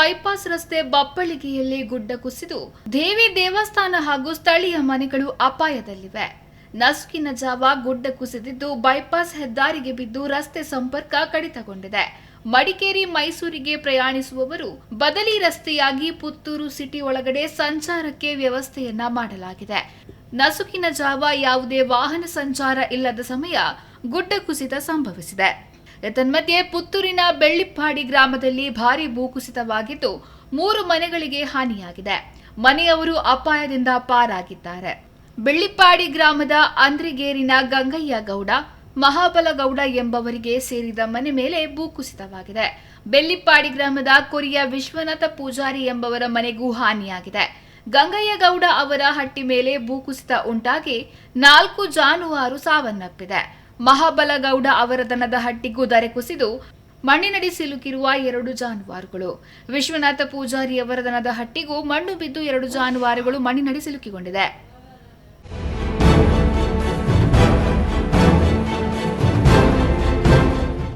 Bypass ರಸ್ತೆ ಬಪ್ಪಳಿಗೆಯಲ್ಲಿ ಗುಡ್ಡ ಕುಸಿದು ದೇವಿ ದೇವಸ್ಥಾನ ಹಾಗೂ ಸ್ಥಳೀಯ ಮನೆಗಳು ಅಪಾಯದಲ್ಲಿವೆ. ನಸುಕಿನ ಜಾವ ಗುಡ್ಡ ಕುಸಿದಿದ್ದು ಬೈಪಾಸ್ ಹೆದ್ದಾರಿಗೆ ಬಿದ್ದು ರಸ್ತೆ ಸಂಪರ್ಕ ಕಡಿತಗೊಂಡಿದೆ. ಮಡಿಕೇರಿ ಮೈಸೂರಿಗೆ ಪ್ರಯಾಣಿಸುವವರು ಬದಲಿ ರಸ್ತೆಯಾಗಿ ಪುತ್ತೂರು ಸಿಟಿ ಒಳಗಡೆ ಸಂಚಾರಕ್ಕೆ ವ್ಯವಸ್ಥೆಯನ್ನ ಮಾಡಲಾಗಿದೆ. ನಸುಕಿನ ಜಾವ ಯಾವುದೇ ವಾಹನ ಸಂಚಾರ ಇಲ್ಲದ ಸಮಯ ಗುಡ್ಡ ಕುಸಿತ ಸಂಭವಿಸಿದೆ. ಏತನ್ಮಧ್ಯೆ ಪುತ್ತೂರಿನ ಬೆಳ್ಳಿಪ್ಪಾಡಿ ಗ್ರಾಮದಲ್ಲಿ ಭಾರಿ ಭೂಕುಸಿತವಾಗಿದ್ದು ಮೂರು ಮನೆಗಳಿಗೆ ಹಾನಿಯಾಗಿದೆ. ಮನೆಯವರು ಅಪಾಯದಿಂದ ಪಾರಾಗಿದ್ದಾರೆ. ಬೆಳ್ಳಿಪ್ಪಾಡಿ ಗ್ರಾಮದ ಅಂದ್ರಿಗೇರಿನ ಗಂಗಯ್ಯ ಗೌಡ, ಮಹಾಬಲಗೌಡ ಎಂಬವರಿಗೆ ಸೇರಿದ ಮನೆ ಮೇಲೆ ಭೂಕುಸಿತವಾಗಿದೆ ಬೆಳ್ಳಿಪ್ಪಾಡಿ ಗ್ರಾಮದ ಕೊರಿಯ ವಿಶ್ವನಾಥ ಪೂಜಾರಿ ಎಂಬವರ ಮನೆಗೂ ಹಾನಿಯಾಗಿದೆ. ಗಂಗಯ್ಯಗೌಡ ಅವರ ಹಟ್ಟಿ ಮೇಲೆ ಭೂಕುಸಿತ ಉಂಟಾಗಿ ನಾಲ್ಕು ಜಾನುವಾರು ಸಾವನ್ನಪ್ಪಿದೆ. ಮಹಾಬಲಗೌಡ ಅವರ ದನದ ಹಟ್ಟಿಗೂ ದರೆ ಕುಸಿದು ಮಣ್ಣಿನಡಿ ಸಿಲುಕಿರುವ ಎರಡು ಜಾನುವಾರುಗಳು. ವಿಶ್ವನಾಥ ಪೂಜಾರಿ ಅವರ ದನದ ಹಟ್ಟಿಗೂ ಮಣ್ಣು ಬಿದ್ದು ಎರಡು ಜಾನುವಾರುಗಳು ಮಣ್ಣಿನಡಿ ಸಿಲುಕಿಕೊಂಡಿದೆ.